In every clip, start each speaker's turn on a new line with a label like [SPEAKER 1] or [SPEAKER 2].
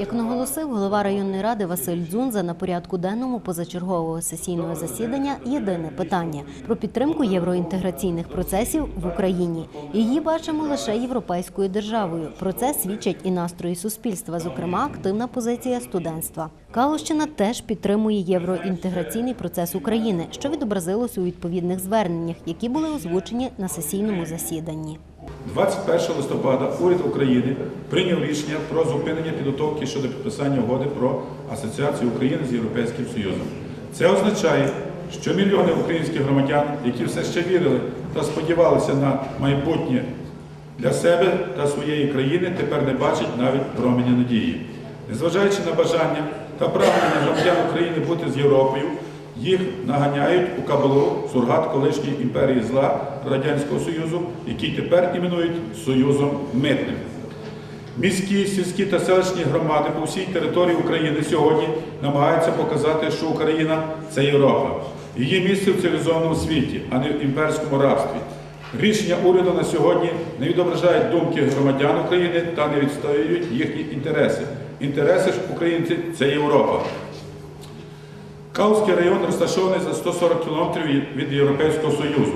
[SPEAKER 1] Як наголосив голова районної ради Василь Дзунза, на порядку денному позачергового сесійного засідання єдине питання про підтримку євроінтеграційних процесів в Україні. Її бачимо лише європейською державою. Про це свідчать і настрої суспільства, зокрема активна позиція студентства. Калущина теж підтримує євроінтеграційний процес України, що відобразилось у відповідних зверненнях, які були озвучені на сесійному засіданні.
[SPEAKER 2] 21 листопада уряд України прийняв рішення про зупинення підготовки щодо підписання угоди про асоціацію України з Європейським Союзом. Це означає, що мільйони українських громадян, які все ще вірили та сподівалися на майбутнє для себе та своєї країни, тепер не бачать навіть променя надії. Незважаючи на бажання та прагнення громадян України бути з Європою, їх наганяють у кабалу сургат колишньої імперії зла Радянського Союзу, який тепер іменують Союзом Митним. Міські, сільські та селищні громади по всій території України сьогодні намагаються показати, що Україна це Європа. Її місце в цивілізованому світі, а не в імперському рабстві. Рішення уряду на сьогодні не відображають думки громадян України та не відстоюють їхні інтереси. Інтереси ж українців це Європа. Каузький район розташований за 140 кілометрів від- Європейського Союзу.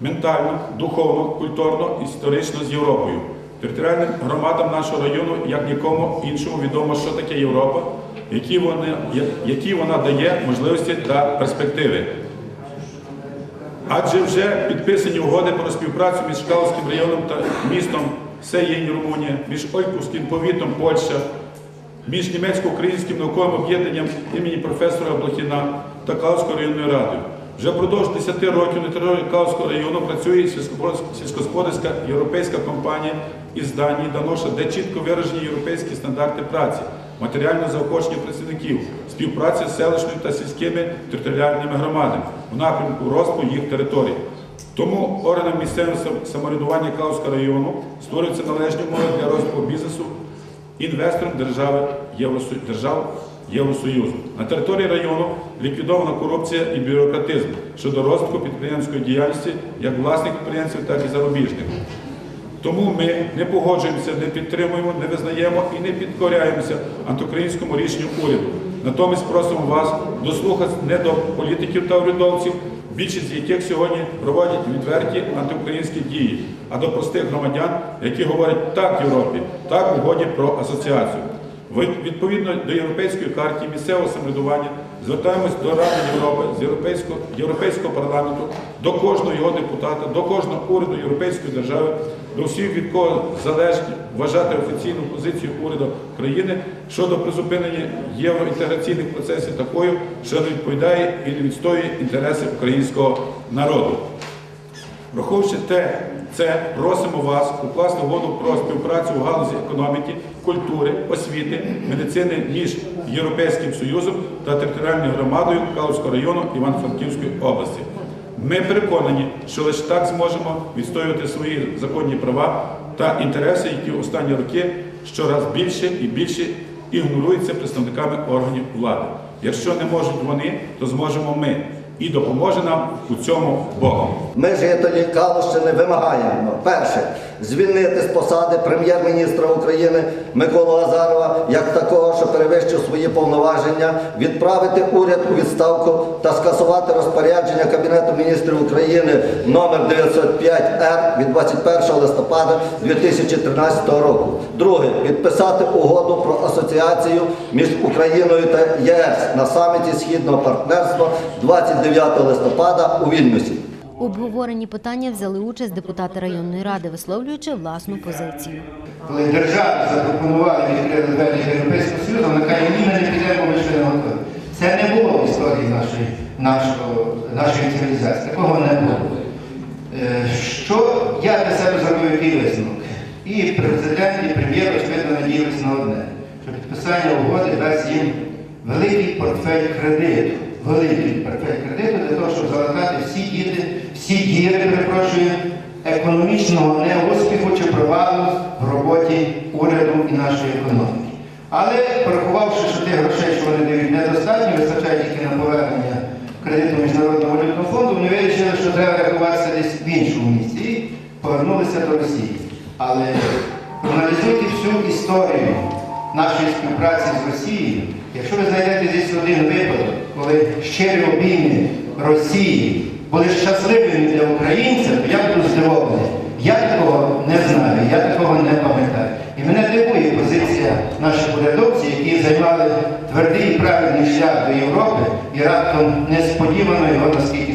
[SPEAKER 2] Ментально, духовно, культурно, історично з Європою. Територіальним громадам нашого району, як нікому іншому, відомо, що таке Європа, які, вони, які вона дає можливості та перспективи. Адже вже підписані угоди про співпрацю між Калузьким районом та містом Сеєнь, Румунія, між Ойківським повітом Польща, між німецько-українським науковим об'єднанням імені професора Блохіна та Калузькою районною радою. Вже впродовж 10 років на території Калузького району працює сільськогосподарська- європейська компанія із Данії Даноша, де чітко виражені європейські стандарти праці, матеріальне заохочення працівників, співпраця з селищною та сільськими територіальними громадами в напрямку розвитку їх територій. Тому органам місцевого самоврядування Калузького району створюються належні умови для розвитку бізнесу інвесторам держави держав Євросоюзу. На території району ліквідована корупція і бюрократизм щодо розвитку підприємської діяльності як власних підприємців, так і зарубіжних. Тому ми не погоджуємося, не підтримуємо, не визнаємо і не підкоряємося антиукраїнському рішенню уряду. Натомість просимо вас дослухатися не до політиків та урядовців, більшість з яких сьогодні проводять відверті антиукраїнські дії, а до простих громадян, які говорять так Європі, так угоді про асоціацію. Відповідно до Європейської карти місцевого самоврядування звертаємось до Ради Європи, з Європейського, Європейського парламенту, до кожного його депутата, до кожного уряду Європейської держави, до всіх, від кого залежить вважати офіційну позицію уряду країни щодо призупинення євроінтеграційних процесів такою, що не відповідає і не відстоює інтереси українського народу. Враховуючи те, це просимо вас укласти угоду про співпрацю в галузі економіки, культури, освіти, медицини між Європейським Союзом та територіальною громадою Калузького району Івано-Франківської області. Ми переконані, що лише так зможемо відстоювати свої законні права та інтереси, які останні роки щораз більше і більше ігноруються представниками органів влади. Якщо не можуть вони, то зможемо ми. І допоможе нам у цьому Богом.
[SPEAKER 3] Ми, жителі Калущини, вимагаємо перше звільнити з посади прем'єр-міністра України Миколу Азарова як такого, що перевищив свої повноваження, відправити уряд у відставку та скасувати розпорядження Кабінету міністрів України номер 905 Р від 21 листопада 2013 року. Друге підписати угоду про асоціацію між Україною та ЄС на саміті Східного партнерства 29 листопада у Вільнюсі.
[SPEAKER 1] У обговоренні питання взяли участь депутати районної ради, висловлюючи власну позицію.
[SPEAKER 4] Коли держава запропонувала відкрити двері Європейського Союзу, вона каже, ні, ми не підемо, ми ще не готові. Це не було в історії нашої, нашого, нашої цивілізації. Такого не було. Е, Що я для себе зробив який висновок? І президент, і прем'єр, очевидно, надіялися на одне, що підписання угоди дасть їм великий портфель кредиту. Великий портфель кредиту для того, щоб залатати всі діти, всі діри, перепрошую, економічного неуспіху чи провалу в роботі уряду і нашої економіки. Але порахувавши, що тих грошей, що вони дають, недостатньо, вистачає тільки на повернення кредиту Міжнародного валютного фонду, вони вирішили, що треба рахуватися десь в іншому місці і повернулися до Росії. Але проаналізуйте всю історію нашої співпраці з Росією, якщо ви знайдете десь один випадок, коли щирі обійми Росії були щасливими для українців, то я буду здивований. Я такого не знаю, я такого не пам'ятаю. І мене дивує позиція наших урядовців, які займали твердий і правильний шлях до Європи і раптом несподівано його наскільки.